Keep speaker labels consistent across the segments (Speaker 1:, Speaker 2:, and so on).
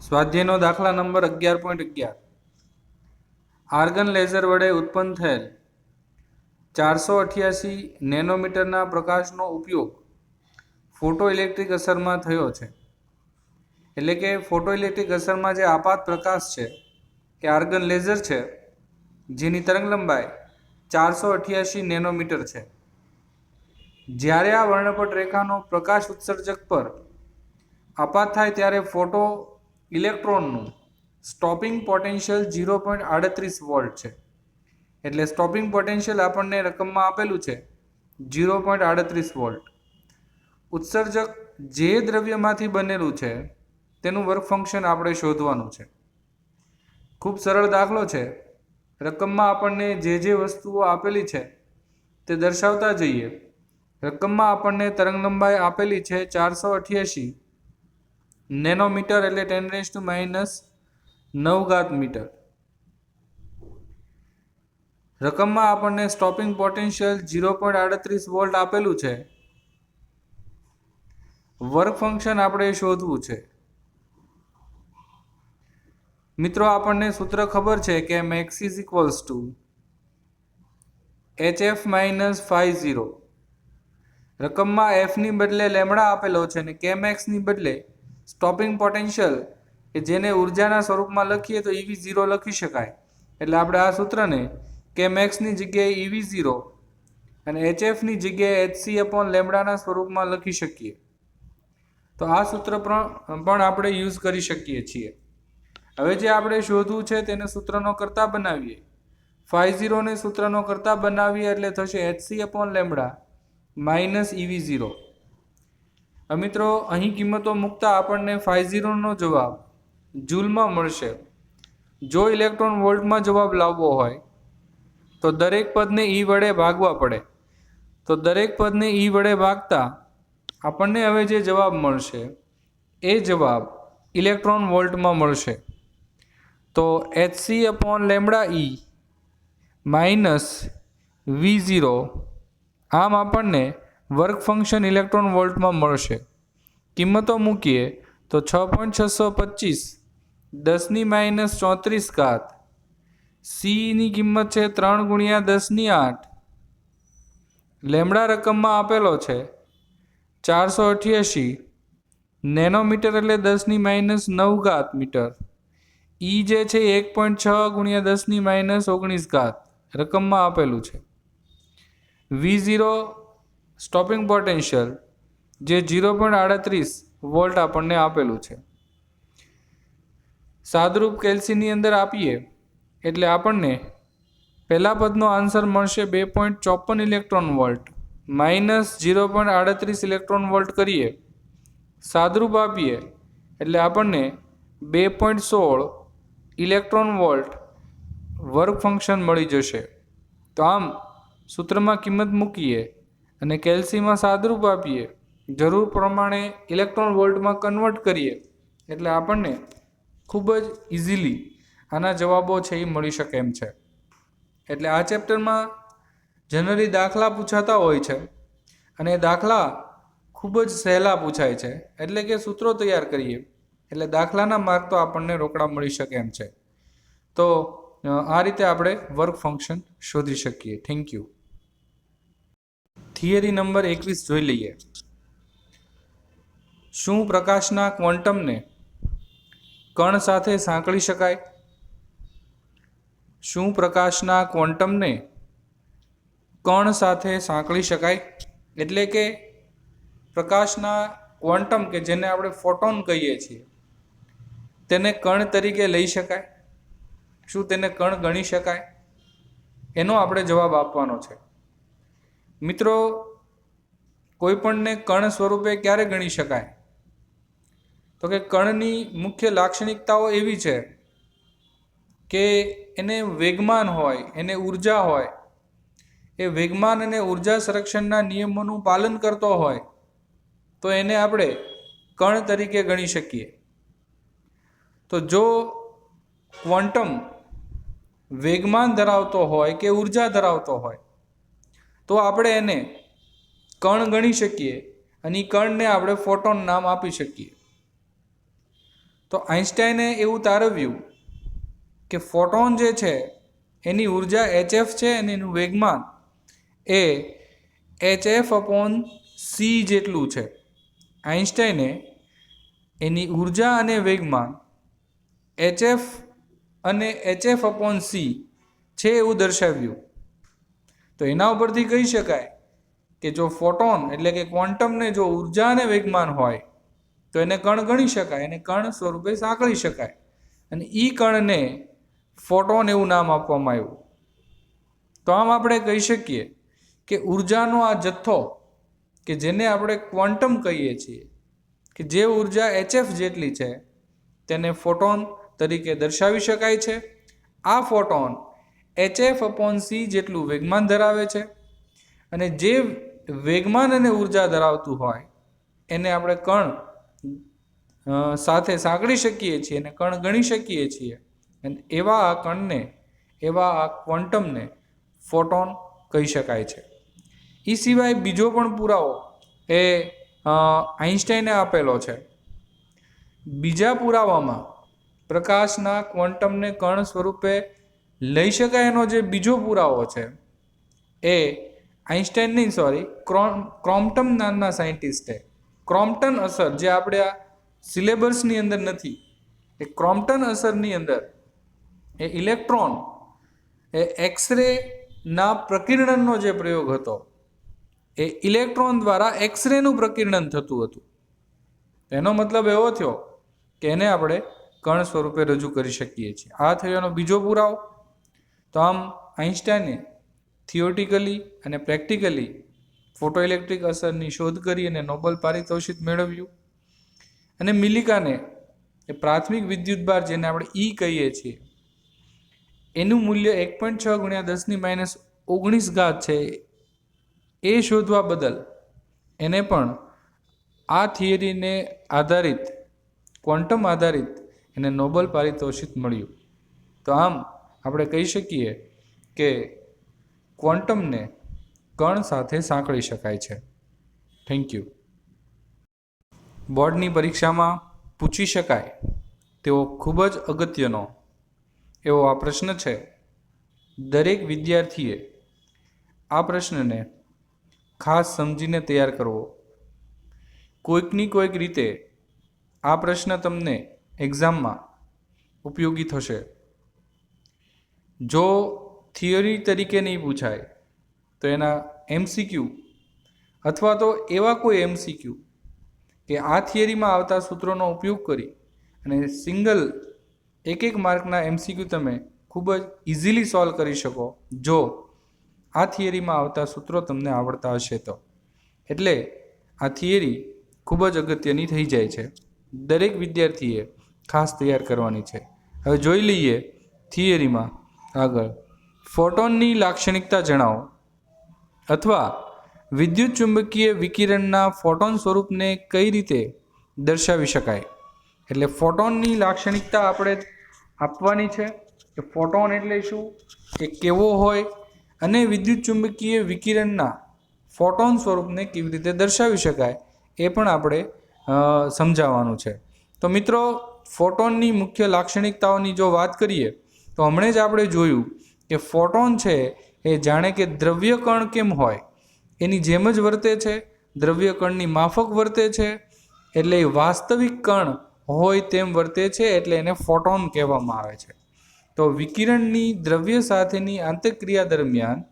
Speaker 1: સ્વાધ્યાયનો દાખલા નંબર અગિયાર પોઈન્ટ અગિયાર. આર્ગન લેઝર વડે ઉત્પન્ન થયેલ ચારસો અઠ્યાસી નેનોમીટરના પ્રકાશનો ઉપયોગ ફોટો ઇલેક્ટ્રિક અસરમાં થયો છે. એટલે કે ફોટો ઇલેક્ટ્રિક અસરમાં જે આપાત પ્રકાશ છે, એ આર્ગન લેઝર છે, જેની તરંગ લંબાઈ ચારસો અઠ્યાસી નેનોમીટર છે. જ્યારે આ વર્ણપટ રેખાનો પ્રકાશ ઉત્સર્જક પર આપાત થાય ત્યારે ફોટો ઇલેક્ટ્રોનનું સ્ટોપિંગ પોટેન્શિયલ ઝીરો પોઈન્ટ આડત્રીસ વોલ્ટ છે. એટલે સ્ટોપિંગ પોટેન્શિયલ આપણને રકમમાં આપેલું છે ઝીરો પોઈન્ટ આડત્રીસ વોલ્ટ. ઉત્સર્જક જે દ્રવ્યમાંથી બનેલું છે તેનું વર્ક ફંક્શન આપણે શોધવાનું છે. ખૂબ સરળ દાખલો છે. રકમમાં આપણને જે જે વસ્તુઓ આપેલી છે તે દર્શાવતા જઈએ. રકમમાં આપણને તરંગ લંબાઈ આપેલી છે ચારસો અઠ્યાસી નેનોમીટર એટલે ટેન રેસ ટુ માઇનસ નવ ઘાત મીટર. રકમમાં આપણને સ્ટોપિંગ પોટેન્શિયલ ઝીરો પોઈન્ટ આડત્રીસ વોલ્ટ આપેલું છે. વર્ક ફંક્શન આપણે શોધવું છે. મિત્રો, આપણને સૂત્ર ખબર છે કે max is equals to H F minus phi zero રકમમાં એફની બદલે લેમડા આપેલો છે અને કેમ એક્સની બદલે? સ્ટોપિંગ પોટેન્શિયલ કે જેને ઉર્જાના સ્વરૂપમાં લખીએ તો ઈવી ઝીરો લખી શકાય. એટલે આપણે આ સૂત્રને કેમ એક્સની જગ્યાએ ઈવી ઝીરો અને એચએફની જગ્યાએ એચસી અપોન લેમડાના સ્વરૂપમાં લખી શકીએ. તો આ સૂત્ર પણ પણ આપણે યુઝ કરી શકીએ છીએ. હવે જે આપણે શોધવું છે તેને સૂત્રનો કરતા બનાવીએ. ફાઇવ ઝીરોને સૂત્રનો કરતા બનાવીએ એટલે થશે HC upon lambda minus EV zero મિત્રો, અહીં કિંમતો મૂકતા આપણને ફાઇવ ઝીરોનો જવાબ જૂલમાં મળશે. જો ઇલેક્ટ્રોન વોલ્ટમાં જવાબ લાવવો હોય, તો દરેક પદને ઈ વડે ભાગવા પડે. તો દરેક પદને ઈ વડે ભાગતા આપણને હવે જે જવાબ મળશે, એ જવાબ ઇલેક્ટ્રોન વોલ્ટમાં મળશે. તો HC upon lambda E minus V zero આમ આપણને વર્ક ફંક્શન ઇલેક્ટ્રોન વોલ્ટમાં મળશે. કિંમતો મૂકીએ તો છ પોઈન્ટ છસો પચીસ, દસની માઇનસ ચોત્રીસ ઘાત, સીની કિંમત છે ત્રણ ગુણ્યા દસની આઠ. લેમડા રકમમાં આપેલો છે ચારસો અઠ્યાસી, નેનોમીટર એટલે દસની માઇનસ નવ ઘાત મીટર. ઈ જે છે એક પોઈન્ટ છ ગુણ્યા દસની માઇનસ ઓગણીસ ઘાત રકમમાં આપેલું છે. વી ઝીરો સ્ટોપિંગ પોટેન્શિયલ જે ઝીરો પોઈન્ટ આડત્રીસ વોલ્ટ આપણને આપેલું છે. સાદરૂપ કેલ્સીની અંદર આપીએ એટલે આપણને પહેલા પદનો આન્સર મળશે બે પોઈન્ટ ચોપન electron volt. Minus zero point આડત્રીસ ઇલેક્ટ્રોન વોલ્ટ કરીએ. સાદરૂપ આપીએ એટલે આપણને બે પોઈન્ટ સોળ ઇલેક્ટ્રોન વોલ્ટ વર્ક ફંક્શન મળી જશે. તો આમ સૂત્રમાં કિંમત મૂકીએ અને કેલ્સીમાં સાદરૂપ આપીએ. જરૂર પ્રમાણે ઇલેક્ટ્રોન વોલ્ટમાં કન્વર્ટ કરીએ. એટલે આપણને ખૂબ જ ઇઝીલી આના જવાબો છે એ મળી શકે એમ છે. એટલે આ ચેપ્ટરમાં જનરલી દાખલા પૂછાતા હોય છે. અને દાખલા ખૂબ જ સહેલા પૂછાય છે. એટલે કે સૂત્રો તૈયાર કરીએ. એટલે દાખલાના માર્ક તો આપણને રોકડા મળી શકે એમ છે. તો આ રીતે આપણે વર્ક ફંક્શન શોધી શકીએ. Thank you. થિયરી નંબર એકવીસ જોઈ લઈએ. શું પ્રકાશના ક્વોન્ટમને કણ સાથે સાંકળી શકાય? શું પ્રકાશના ક્વોન્ટમને કણ સાથે સાંકળી શકાય? એટલે કે પ્રકાશના ક્વોન્ટમ કે જેને આપણે ફોટોન કહીએ છીએ, તેને કણ તરીકે લઈ શકાય? શું તેને કણ ગણી શકાય? એનો આપણે જવાબ આપવાનો છે. મિત્રો, કોઈપણને કણ સ્વરૂપે ક્યારે ગણી શકાય? તો કે કણની મુખ્ય લાક્ષણિકતાઓ એવી છે કે એને વેગમાન હોય, એને ઊર્જા હોય, એ વેગમાન અને ઊર્જા સંરક્ષણના નિયમોનું પાલન કરતો હોય, તો એને આપણે કણ તરીકે ગણી શકીએ. તો જો ક્વોન્ટમ વેગમાન ધરાવતો હોય કે ઊર્જા ધરાવતો હોય તો આપણે એને કણ ગણી શકીએ અને એ કણને આપણે ફોટોન નામ આપી શકીએ. તો આઈન્સ્ટાઈને એવું તારવ્યું કે ફોટોન જે છે, એની ઊર્જા એચએફ છે અને એનું વેગમાન એ એચએફ અપોન સી જેટલું છે. આઈન્સ્ટાઈને એની ઊર્જા અને વેગમાન એચએફ અને એચએફ અપોન સી છે એવું દર્શાવ્યું. તો એના ઉપરથી કહી શકાય કે જો ફોટોન એટલે કે ક્વોન્ટમને જો ઊર્જા અને વેગમાન હોય, તો એને કણ ગણી શકાય, એને કણ સ્વરૂપે સાંકળી શકાય. અને એ કણને ફોટોન એવું નામ આપવામાં આવ્યું. તો આમ આપણે કહી શકીએ કે ઉર્જાનો આ જથ્થો, કે જેને આપણે ક્વોન્ટમ કહીએ છીએ, કે જે ઊર્જા એચએફ જેટલી છે, તેને ફોટોન તરીકે દર્શાવી શકાય છે. આ ફોટોન એચએફ અપોન સી જેટલું વેગમાન ધરાવે છે અને જે વેગમાન અને ઊર્જા ધરાવતું હોય, એને આપણે કણ સાથે સાંકળી શકીએ છીએ અને કણ ગણી શકીએ છીએ. અને એવા આ કણને, એવા આ ક્વોન્ટમને ફોટોન કહી શકાય છે. એ સિવાય બીજો પણ પુરાવો એ આઇન્સ્ટાઈને આપેલો છે. બીજા પુરાવામાં પ્રકાશના ક્વોન્ટમને કણ સ્વરૂપે લઈ શકાય એનો જે બીજો પુરાવો છે, એ આઈન્સ્ટાઈન નહીં સોરી ક્રોમ્પટન નામના સાયન્ટિસ્ટે, ક્રોમ્પટન અસર જે આપણે આ સિલેબસની અંદર નથી, એ ક્રોમ્પટન અસરની અંદર, એ ઇલેક્ટ્રોન, એ એક્સરે ના પ્રકિરણનો જે પ્રયોગ હતો, એ ઇલેક્ટ્રોન દ્વારા એક્સરેનું પ્રકિરણન થતું હતું. એનો મતલબ એવો થયો કે એને આપણે કણ સ્વરૂપે રજૂ કરી શકીએ છીએ. આ થયો એનો બીજો પુરાવો. તો આમ આઇન્સ્ટાઈને થિયોટિકલી અને પ્રેક્ટિકલી ફોટો ઇલેક્ટ્રિક અસરની શોધ કરી અને નોબલ પારિતોષિક મેળવ્યું. અને મિલિકાને એ પ્રાથમિક વિદ્યુતભાર જેને આપણે ઈ કહીએ છીએ, એનું મૂલ્ય એક પોઈન્ટ છ ગુણ્યા દસની માઇનસ ઓગણીસ ઘાત છે એ શોધવા બદલ એને પણ આ થિયરીને આધારિત, ક્વોન્ટમ આધારિત એને નોબલ પારિતોષિક મળ્યું. તો આમ આપણે કહી શકીએ કે ક્વોન્ટમને કણ સાથે સાંકળી શકાય છે. થેન્ક યુ બોર્ડની પરીક્ષામાં પૂછી શકાય તેવો ખૂબ જ અગત્યનો એવો આ પ્રશ્ન છે. દરેક વિદ્યાર્થીએ આ પ્રશ્નને ખાસ સમજીને તૈયાર કરવો. કોઈકની કોઈક રીતે આ પ્રશ્ન તમને એક્ઝામમાં ઉપયોગી થશે. જો થિયરી તરીકે નહીં પૂછાય, તો એના એમસીક્યુ અથવા તો એવા કોઈ એમસીક્યુ કે આ થિયરીમાં આવતા સૂત્રોનો ઉપયોગ કરી અને સિંગલ એક એક માર્કના એમસીક્યુ તમે ખૂબ જ ઇઝીલી સોલ્વ કરી શકો, જો આ થિયરીમાં આવતા સૂત્રો તમને આવડતા હશે તો. એટલે આ થિયરી ખૂબ જ અગત્યની થઈ જાય છે. દરેક વિદ્યાર્થીએ ખાસ તૈયાર કરવાની છે. હવે જોઈ લઈએ થિયરીમાં આગળ. ફોટોનની લાક્ષણિકતા જણાવો. અથવા વિદ્યુત ચુંબકીય વિકિરણના ફોટોન સ્વરૂપને કઈ રીતે દર્શાવી શકાય? એટલે ફોટોનની લાક્ષણિકતા આપણે આપવાની છે કે ફોટોન એટલે શું? એ કેવો હોય? અને વિદ્યુત ચુંબકીય વિકિરણના ફોટોન સ્વરૂપને કેવી રીતે દર્શાવી શકાય? એ પણ આપણે સમજાવવાનું છે. તો મિત્રો, ફોટોનની મુખ્ય લાક્ષણિકતાઓની જો વાત કરીએ તો હમણાં જ આપણે જોયું કે ફોટોન છે એ જાણે કે દ્રવ્ય કણ કેમ હોય. એની જેમ જ વર્તે છે દ્રવ્ય કણની માફક વર્તે છે, એટલે એ વાસ્તવિક કણ હોય તેમ વર્તે છે એટલે એને ફોટોન કહેવામાં આવે છે. તો વિકિરણની દ્રવ્ય સાથેની આંતરક્રિયા દરમિયાન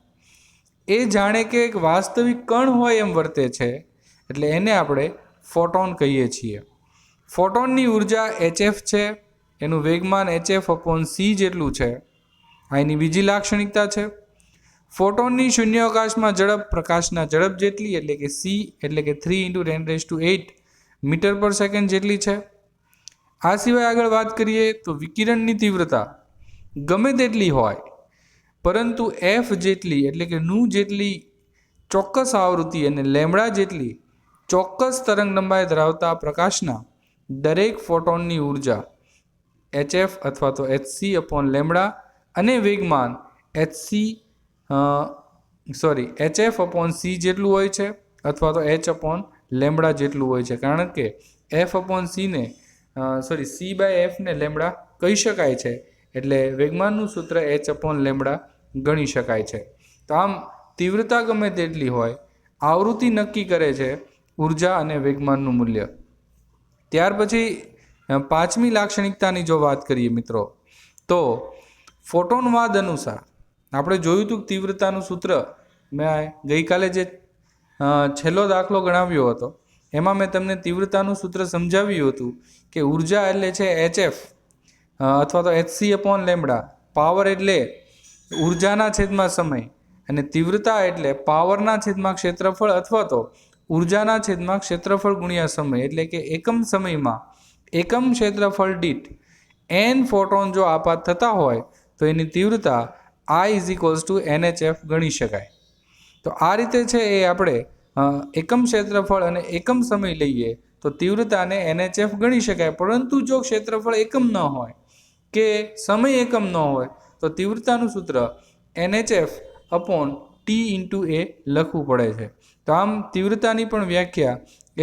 Speaker 1: એ જાણે કે એક વાસ્તવિક કણ હોય એમ વર્તે છે, એટલે એને આપણે ફોટોન કહીએ છીએ. ફોટોનની ઊર્જા એચએફ છે એનું વેગમાન એચએફ અપોન સી જેટલું છે. આ એની બીજી લાક્ષણિકતા છે. ફોટોનની શૂન્યાવકાશમાં ઝડપ પ્રકાશના ઝડપ જેટલી, એટલે કે સી એટલે કે three into ten raise to eight metre per second જેટલી છે. આ સિવાય આગળ વાત કરીએ તો વિકિરણની તીવ્રતા ગમે તેટલી હોય, પરંતુ એફ જેટલી, એટલે કે નું જેટલી ચોક્કસ આવૃત્તિ અને લેમડા જેટલી ચોક્કસ તરંગ લંબાઈ ધરાવતા પ્રકાશના દરેક ફોટોનની ઊર્જા એચએફ અથવા તો એચસી અપોન લેમડા અને વેગમાન HC sorry HF upon C જેટલું હોય છે અથવા તો એચ અપોન લેમડા જેટલું હોય છે. કારણ કે એફ અપોન સીને સોરી સી બાય એફને લેમડા કહી શકાય છે. એટલે વેગમાનનું સૂત્ર એચ અપોન લેમડા ગણી શકાય છે. તો આમ તીવ્રતા ગમે તેટલી હોય, આવૃત્તિ નક્કી કરે છે ઊર્જા અને વેગમાનનું મૂલ્ય. ત્યાર પછી પાંચમી લાક્ષણિકતાની જો વાત કરીએ મિત્રો, તો ફોટોનવાદ અનુસાર, આપણે જોયું હતું તીવ્રતાનું સૂત્ર મેં ગઈકાલે જે છેલ્લો દાખલો ગણાવ્યો હતો, એમાં મેં તમને તીવ્રતાનું સૂત્ર સમજાવ્યું હતું કે ઊર્જા એટલે છે એચએફ અથવા તો એચસી અપોન લેમડા પાવર એટલે ઉર્જાના છેદમાં સમય, અને તીવ્રતા એટલે પાવરના છેદમાં ક્ષેત્રફળ અથવા તો ઉર્જાના છેદમાં ક્ષેત્રફળ ગુણ્યા સમય, એટલે કે એકમ સમયમાં એકમ ક્ષેત્રફળ દીઠ એન ફોટોન જો આપાત થતા હોય, તો એની તીવ્રતા I is equals to NHF ગણી શકાય. તો આ રીતે છે એ આપણે એકમ ક્ષેત્રફળ અને એકમ સમય લઈએ, તો તીવ્રતાને એનએચએફ ગણી શકાય. પરંતુ જો ક્ષેત્રફળ એકમ ન હોય કે સમય એકમ ન હોય, તો તીવ્રતાનું સૂત્ર NHF upon T into A લખવું પડે છે. તો આમ તીવ્રતાની પણ વ્યાખ્યા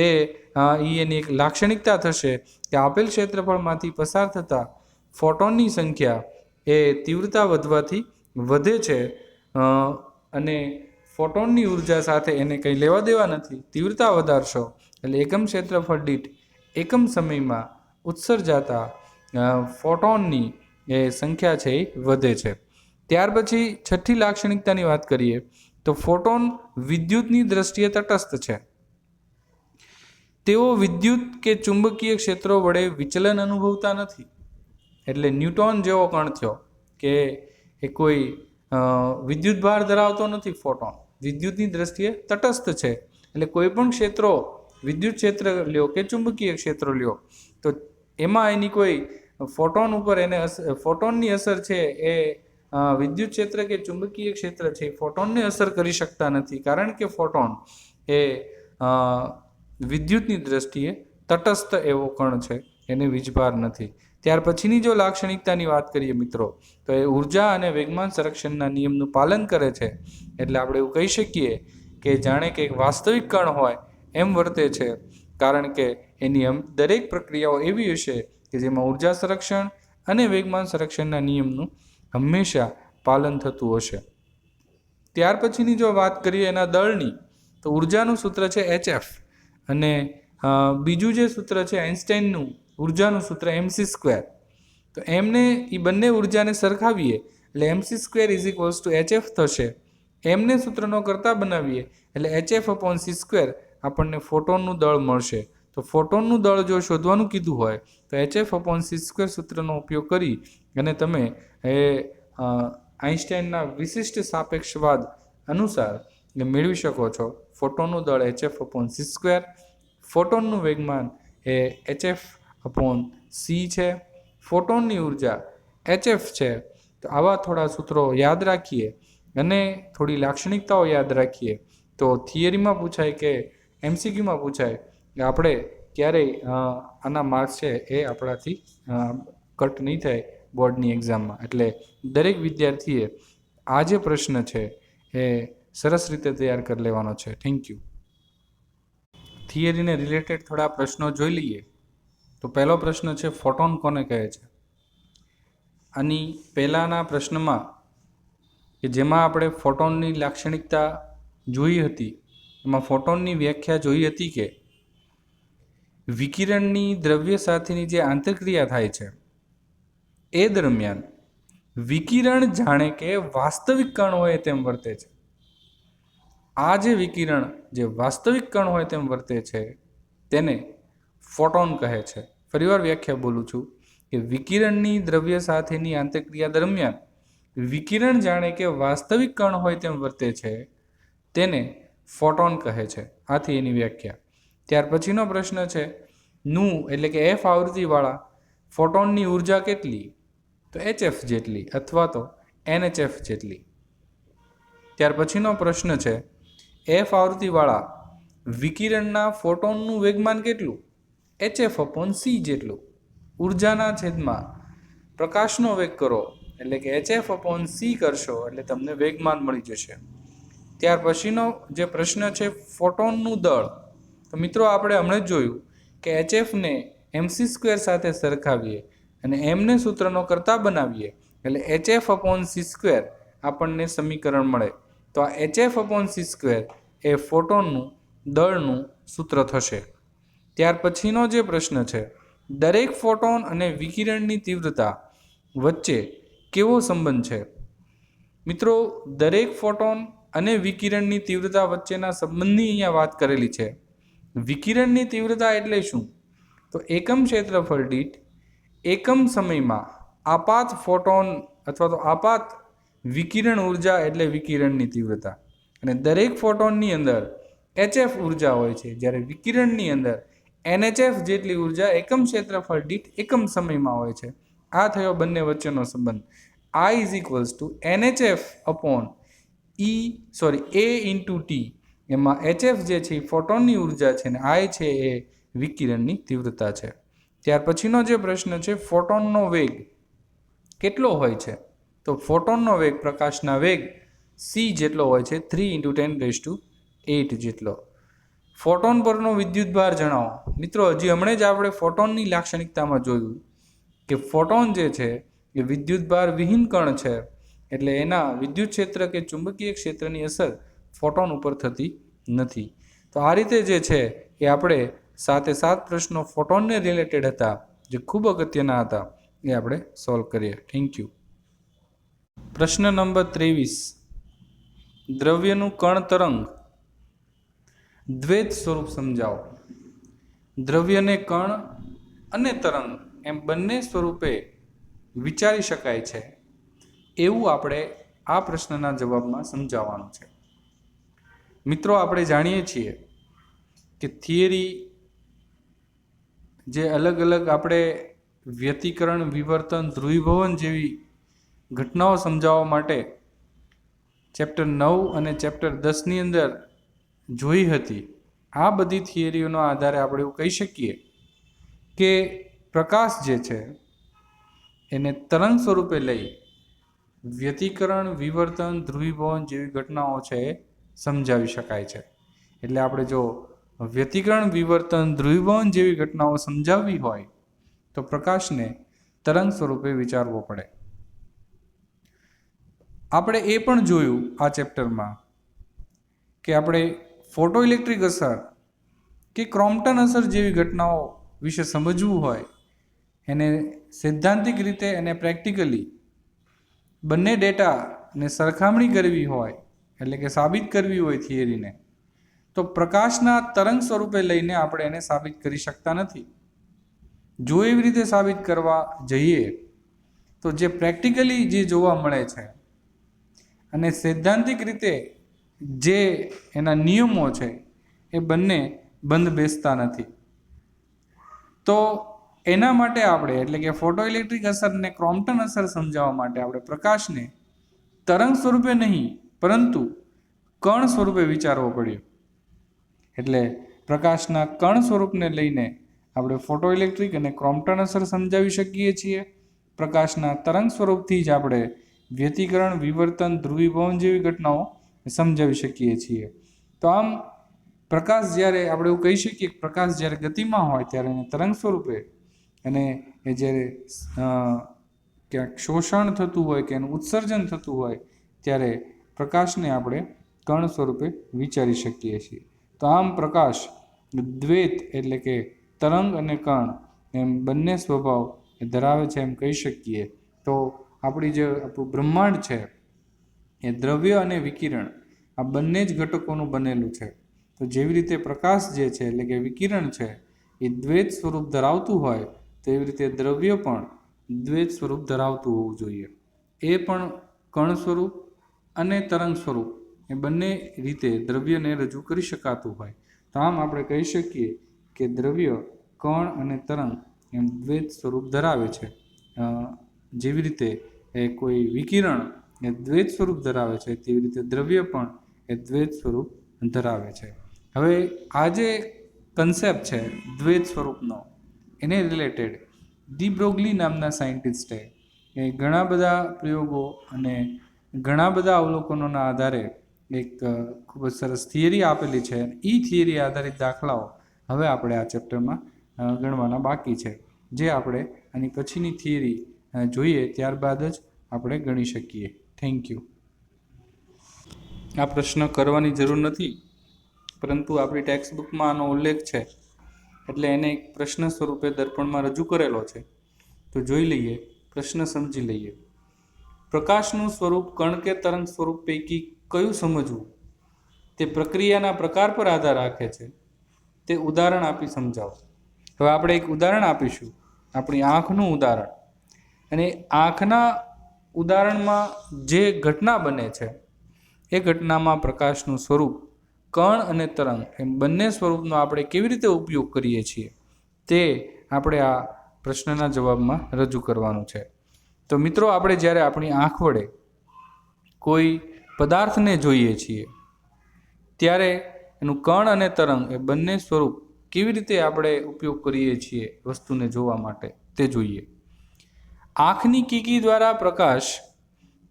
Speaker 1: એ ઈ એની એક લાક્ષણિકતા થશે કે આપેલ ક્ષેત્રફળમાંથી પસાર થતા ફોટોનની સંખ્યા એ તીવ્રતા વધવાથી વધે છે. અને ફોટોનની ઊર્જા સાથે એને કંઈ લેવા દેવા નથી. તીવ્રતા વધારશો એટલે એકમ ક્ષેત્રફળ દીઠ એકમ સમયમાં ઉત્સર્જાતા ફોટોનની એ સંખ્યા છે એ વધે છે. ત્યાર પછી છઠ્ઠી લાક્ષણિકતાની વાત કરીએ તો ફોટોન વિદ્યુતની દ્રષ્ટિએ તટસ્થ છે. તેઓ વિદ્યુત કે ચુંબકીય ક્ષેત્રો વડે વિચલન અનુભવતા નથી. એટલે ન્યૂટોન જેવો કણ થયો કે એ કોઈ વિદ્યુત ભાર ધરાવતો નથી ફોટોન. વિદ્યુતની દ્રષ્ટિએ તટસ્થ છે. એટલે કોઈ પણ ક્ષેત્રો, વિદ્યુત ક્ષેત્ર લ્યો કે ચુંબકીય ક્ષેત્રો લ્યો, તો એમાં એની કોઈ ફોટોન ઉપર એને અસર ફોટોનની અસર છે એ વિદ્યુત ક્ષેત્ર કે ચુંબકીય ક્ષેત્ર છે ફોટોનને અસર કરી શકતા નથી. કારણ કે ફોટોન એ વિદ્યુતની દ્રષ્ટિએ તટસ્થ એવો કણ છે, એને વીજભાર નથી. ત્યાર પછીની જો લાક્ષણિકતાની વાત કરીએ મિત્રો, તો એ ઊર્જા અને વેગમાન સંરક્ષણના નિયમનું પાલન કરે છે. એટલે આપણે એવું કહી શકીએ કે જાણે કે એક વાસ્તવિક કણ હોય, એમ વર્તે છે. કારણ કે એની દરેક પ્રક્રિયાઓ એવી હશે કે જેમાં ઊર્જા સંરક્ષણ અને વેગમાન સંરક્ષણના નિયમનું હંમેશા પાલન થતું હશે. ત્યાર પછીની જો વાત કરીએ એના દળની, તો ઉર્જાનું સૂત્ર છે એચએફ અને બીજું જે સૂત્ર છે આઇન્સ્ટાઈનનું ઉર્જાનું સૂત્ર એમસી સ્ક્વેર. તો એમને એ બંને ઉર્જાને સરખાવીએ, એટલે MC square is equals to HF થશે. એમને સૂત્રનો કરતા બનાવીએ, એટલે એચએફ અપોન સી સ્ક્વેર આપણને ફોટોનનું દળ મળશે. તો ફોટોનનું દળ જો શોધવાનું કીધું હોય, તો એચએફ અપોન સી સ્ક્વેર સૂત્રનો ઉપયોગ કરી અને તમે એ આઇન્સ્ટાઈનના વિશિષ્ટ સાપેક્ષવાદ અનુસાર મેળવી શકો છો. ફોટોનનું દળ એચએફ અપોન સી સ્ક્વેર ફોટોનનું વેગમાન એ એચએફ અપોન સી છે. ફોટોનની ઊર્જા એચએફ છે. તો આવા થોડા સૂત્રો યાદ રાખીએ અને થોડી લાક્ષણિકતાઓ યાદ રાખીએ. તો થિયરીમાં પૂછાય કે એમસીક્યુમાં પૂછાય કે આપણે ક્યારેય આના માર્ક્સ છે એ આપણાથી કટ નહીં થાય બોર્ડની એક્ઝામમાં એટલે દરેક વિદ્યાર્થીએ આ જે પ્રશ્ન છે એ સરસ રીતે તૈયાર કરી લેવાનો છે. થેન્ક યુ થિયરીને રિલેટેડ થોડા પ્રશ્નો જોઈ લઈએ. તો પહેલો પ્રશ્ન છે ફોટોન કોને કહે છે? આની પહેલાંના પ્રશ્નમાં કે જેમાં આપણે ફોટોનની લાક્ષણિકતા જોઈ હતી, એમાં ફોટોનની વ્યાખ્યા જોઈ હતી કે વિકિરણની દ્રવ્ય સાથેની જે આંતરક્રિયા થાય છે, એ દરમિયાન વિકિરણ જાણે કે વાસ્તવિક કણ હોય તેમ વર્તે છે. આ જે વિકિરણ, જે વાસ્તવિક કણ હોય તેમ વર્તે છે, તેને ફોટોન કહે છે. ફરીવાર વ્યાખ્યા બોલું છું કે વિકિરણની દ્રવ્ય સાથેની આંતરક્રિયા દરમિયાન વિકિરણ જાણે કે વાસ્તવિક કણ હોય તેમ વર્તે છે, તેને ફોટોન કહે છે. આથી એની વ્યાખ્યા. ત્યાર પછીનો પ્રશ્ન છે નું એટલે કે એફ આવૃત્તિવાળા ફોટોનની ઊર્જા કેટલી? તો એચએફ જેટલી અથવા તો એનએચએફ જેટલી. ત્યાર પછીનો પ્રશ્ન છે એફ આવૃત્તિવાળા વિકિરણના ફોટોનનું વેગમાન કેટલું? એચએફ અપોન સી જેટલું. ઉર્જાના છેદમાં પ્રકાશનો વેગ કરો, એટલે કે એચએફ અપોન સી કરશો, એટલે તમને વેગમાન મળી જશે. ત્યાર પછીનો જે પ્રશ્ન છે ફોટોનનું દળ. તો મિત્રો, આપણે હમણાં જ જોયું કે એચએફને એમસી સ્ક્વેર સાથે સરખાવીએ અને એમને સૂત્રનો કરતા બનાવીએ, એટલે H F upon C square આપણને સમીકરણ મળે. તો આ H F upon C square એ ફોટોનનું દળનું સૂત્ર થશે. ત્યાર પછીનો જે પ્રશ્ન છે, દરેક ફોટોન અને વિકિરણની તીવ્રતા વચ્ચે કેવો સંબંધ છે? મિત્રો, દરેક ફોટોન અને વિકિરણની તીવ્રતા વચ્ચેના સંબંધની અહીંયા વાત કરેલી છે. વિકિરણની તીવ્રતા એટલે શું? તો એકમ ક્ષેત્રફળ દીઠ એકમ સમયમાં આપાત ફોટોન અથવા તો આપાત વિકિરણ ઊર્જા એટલે વિકિરણની તીવ્રતા. અને દરેક ફોટોનની અંદર એચએફ ઊર્જા હોય છે. જ્યારે વિકિરણની અંદર એનએચએફ જેટલી ઊર્જા એકમ ક્ષેત્રફળ દીઠ એકમ સમયમાં હોય છે. આ થયો બંને વચ્ચેનો સંબંધ. I is equals to NHF upon E sorry A into T એમાં એચએફ જે છે એ ફોટોનની ઊર્જા છે ને આઈ છે એ વિકિરણની તીવ્રતા છે. ત્યાર પછીનો જે પ્રશ્ન છે, ફોટોનનો વેગ કેટલો હોય છે? તો ફોટોનનો વેગ, પ્રકાશના વેગ સી જેટલો હોય છે three into ten raise to eight જેટલો. ફોટોન પરનો વિદ્યુતભાર જણાવો. મિત્રો, હજી હમણાં જ આપણે ફોટોનની લાક્ષણિકતામાં જોયું કે ફોટોન જે છે, એ વિદ્યુતભાર વિહીન કણ છે. એટલે એના વિદ્યુત ક્ષેત્ર કે ચુંબકીય ક્ષેત્રની અસર ફોટોન ઉપર થતી નથી. તો આ રીતે જે છે, એ આપણે સાતે સાત પ્રશ્નો ફોટોનને રિલેટેડ હતા, જે ખૂબ અગત્યના હતા, એ આપણે સોલ્વ કરીએ. થેન્ક યુ પ્રશ્ન નંબર ત્રેવીસ. દ્રવ્યનું કણ તરંગ. દ્વૈત સ્વરૂપ સમજાવો. દ્રવ્યને કણ અને તરંગ એમ બંને સ્વરૂપે વિચારી શકાય છે. એવું આપણે આ પ્રશ્નના જવાબમાં સમજાવવાનું છે. મિત્રો, આપણે જાણીએ છીએ કે થિયરી જે અલગ અલગ આપણે વ્યતિકરણ, વિવર્તન, ધ્રુવીભવન જેવી ઘટનાઓ સમજાવવા માટે ચેપ્ટર નવ અને ચેપ્ટર દસની અંદર જોઈ હતી. આ બધી થિયરીઓના આધારે આપણે એવું કહી શકીએ કે પ્રકાશ જે છે, એને તરંગ સ્વરૂપે લઈ વ્યતિકરણ, વિવર્તન, ધ્રુવીભવન જેવી ઘટનાઓ છે એ સમજાવી શકાય છે. એટલે આપણે જો વ્યતિકરણ, વિવર્તન, ધ્રુવીભવન જેવી ઘટનાઓ સમજાવવી હોય તો પ્રકાશને તરંગ સ્વરૂપે વિચારવો પડે. આપણે એ પણ જોયું આ ચેપ્ટરમાં કે આપણે ફોટો ઇલેક્ટ્રિક અસર કે ક્રોમ્પટન અસર જેવી ઘટનાઓ વિશે સમજવું હોય, એને સૈદ્ધાંતિક રીતે અને પ્રેક્ટિકલી બંને ડેટાને સરખામણી કરવી હોય, એટલે કે સાબિત કરવી હોય થિયરીને, તો પ્રકાશના તરંગ સ્વરૂપે લઈને આપણે એને સાબિત કરી શકતા નથી. જો એવી રીતે સાબિત કરવા જઈએ, તો જે પ્રેક્ટિકલી જે જોવા મળે છે અને સૈદ્ધાંતિક રીતે જે એના નિયમો છે એ બંને બંધ બેસતા નથી. તો એના માટે આપણે, એટલે કે ફોટો ઇલેક્ટ્રિક અસરને ક્રોમ્પટન અસર સમજાવવા માટે આપણે પ્રકાશને તરંગ સ્વરૂપે નહીં, પરંતુ કણ સ્વરૂપે વિચારવો પડ્યો. એટલે પ્રકાશના કણ સ્વરૂપને લઈને આપણે ફોટો ઇલેક્ટ્રિક અને ક્રોમ્પટન અસર સમજાવી શકીએ છીએ. પ્રકાશના તરંગ સ્વરૂપથી જ આપણે વ્યતિકરણ, વિવર્તન, ધ્રુવીભવન જેવી ઘટનાઓ સમજાવી શકીએ છીએ. તો આમ પ્રકાશ જ્યારે આપણે એવું કહી શકીએ કે પ્રકાશ જ્યારે ગતિમાં હોય ત્યારે એને તરંગ સ્વરૂપે અને એ જ્યારે ક્યાંક શોષણ થતું હોય કે એનું ઉત્સર્જન થતું હોય ત્યારે પ્રકાશને આપણે કણ સ્વરૂપે વિચારી શકીએ છીએ. તો આમ પ્રકાશ, દ્વૈત એટલે કે તરંગ અને કણ એમ બંને સ્વભાવ ધરાવે છે એમ કહી શકીએ. તો આપણી જે આપણું બ્રહ્માંડ છે, એ દ્રવ્ય અને વિકિરણ, આ બંને જ ઘટકોનું બનેલું છે. તો જેવી રીતે પ્રકાશ જે છે, એટલે કે વિકિરણ છે, એ દ્વૈત સ્વરૂપ ધરાવતું હોય, તેવી રીતે દ્રવ્ય પણ દ્વૈત સ્વરૂપ ધરાવતું હોવું જોઈએ. એ પણ કણ સ્વરૂપ અને તરંગ સ્વરૂપ, એ બંને રીતે દ્રવ્યને રજૂ કરી શકાતું હોય. તો આમ આપણે કહી શકીએ કે દ્રવ્ય, કણ અને તરંગ એમ દ્વૈત સ્વરૂપ ધરાવે છે. જેવી રીતે એ કોઈ વિકિરણ એ દ્વૈત સ્વરૂપ ધરાવે છે, તેવી રીતે દ્રવ્ય પણ એ દ્વૈત સ્વરૂપ ધરાવે છે. હવે આ જે કન્સેપ્ટ છે, દ્વૈત સ્વરૂપનો, એને રિલેટેડ ડી બ્રોગલી નામના સાયન્ટિસ્ટે એ ઘણા બધા પ્રયોગો અને ઘણા બધા અવલોકનોના આધારે એક ખૂબ જ સરસ થિયરી આપેલી છે. એ થિયરી આધારિત દાખલાઓ હવે આપણે આ ચેપ્ટરમાં ગણવાના બાકી છે. જે આપણે આની પછીની થિયરી જોઈએ ત્યારબાદ જ આપણે ગણી શકીએ. થેન્ક યુ આ પ્રશ્ન કરવાની જરૂર નથી, પરંતુ આપણી ટેક્સ્ટ બુકમાં આનો ઉલ્લેખ છે. એટલે એને એક પ્રશ્ન સ્વરૂપે દર્પણમાં રજૂ કરેલો છે. તો જોઈ લઈએ, પ્રશ્ન સમજી લઈએ. પ્રકાશનું સ્વરૂપ કણ કે તરંગ સ્વરૂપ પૈકી કયું સમજવું? તે પ્રક્રિયાના પ્રકાર પર આધાર રાખે છે. તે ઉદાહરણ આપી સમજાવો. હવે આપણે એક ઉદાહરણ આપીશું. આપણી આંખનું ઉદાહરણ. અને આંખના ઉદાહરણમાં જે ઘટના બને છે, એ ઘટનામાં પ્રકાશનું સ્વરૂપ, કણ અને તરંગ, એમ બંને સ્વરૂપનો આપણે કેવી રીતે ઉપયોગ કરીએ છીએ, તે આપણે આ પ્રશ્નના જવાબમાં રજૂ કરવાનું છે. તો મિત્રો, આપણે જ્યારે આપણી આંખ વડે કોઈ પદાર્થને જોઈએ છીએ, ત્યારે એનું કણ અને તરંગ એ બંને સ્વરૂપ કેવી રીતે આપણે ઉપયોગ કરીએ છીએ વસ્તુને જોવા માટે, તે જોઈએ. આંખની કીકી દ્વારા પ્રકાશ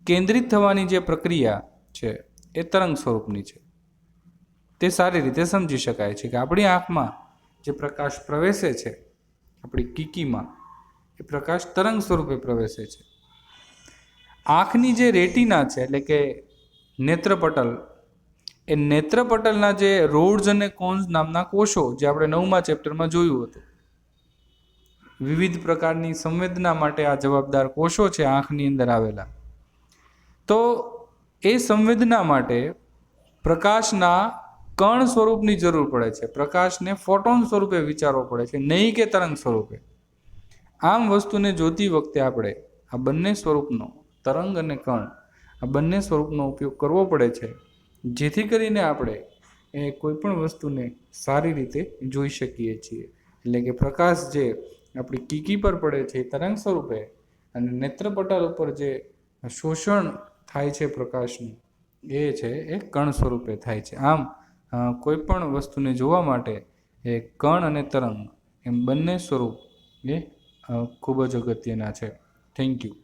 Speaker 1: કેન્દ્રિત થવાની જે પ્રક્રિયા છે, એ તરંગ સ્વરૂપની છે. તે સારી રીતે સમજી શકાય છે કે આપણી આંખમાં જે પ્રકાશ પ્રવેશે છે, આપણી કીકીમાં, એ પ્રકાશ તરંગ સ્વરૂપે પ્રવેશે છે. આંખની જે રેટિના છે, એટલે કે નેત્રપટલ, એ નેત્રપટલના જે રોડ્સ અને કોન્સ નામના કોષો જે આપણે નવમા ચેપ્ટરમાં જોયું હતું વિવિધ પ્રકારની સંવેદના માટે આ જવાબદાર કોષો છે આંખની અંદર આવેલા. તો એ સંવેદના માટે પ્રકાશના કણ સ્વરૂપની જરૂર પડે છે. પ્રકાશને ફોટોન સ્વરૂપે વિચારવો પડે છે, નહીં કે તરંગ સ્વરૂપે. આમ વસ્તુને જોતી વખતે આપણે આ બંને સ્વરૂપનો તરંગ અને કણ, આ બંને સ્વરૂપનો ઉપયોગ કરવો પડે છે, જેથી કરીને આપણે એ કોઈ પણ વસ્તુને સારી રીતે જોઈ શકીએ છીએ. એટલે કે પ્રકાશ જે આપણી કીકી પર પડે છે તરંગ સ્વરૂપે અને નેત્રપટલ ઉપર જે શોષણ થાય છે પ્રકાશનું, એ છે, એ કણ સ્વરૂપે થાય છે. આમ કોઈ પણ વસ્તુને જોવા માટે એ કણ અને તરંગ એમ બંને સ્વરૂપ એ ખૂબ જ અગત્યના છે. Thank you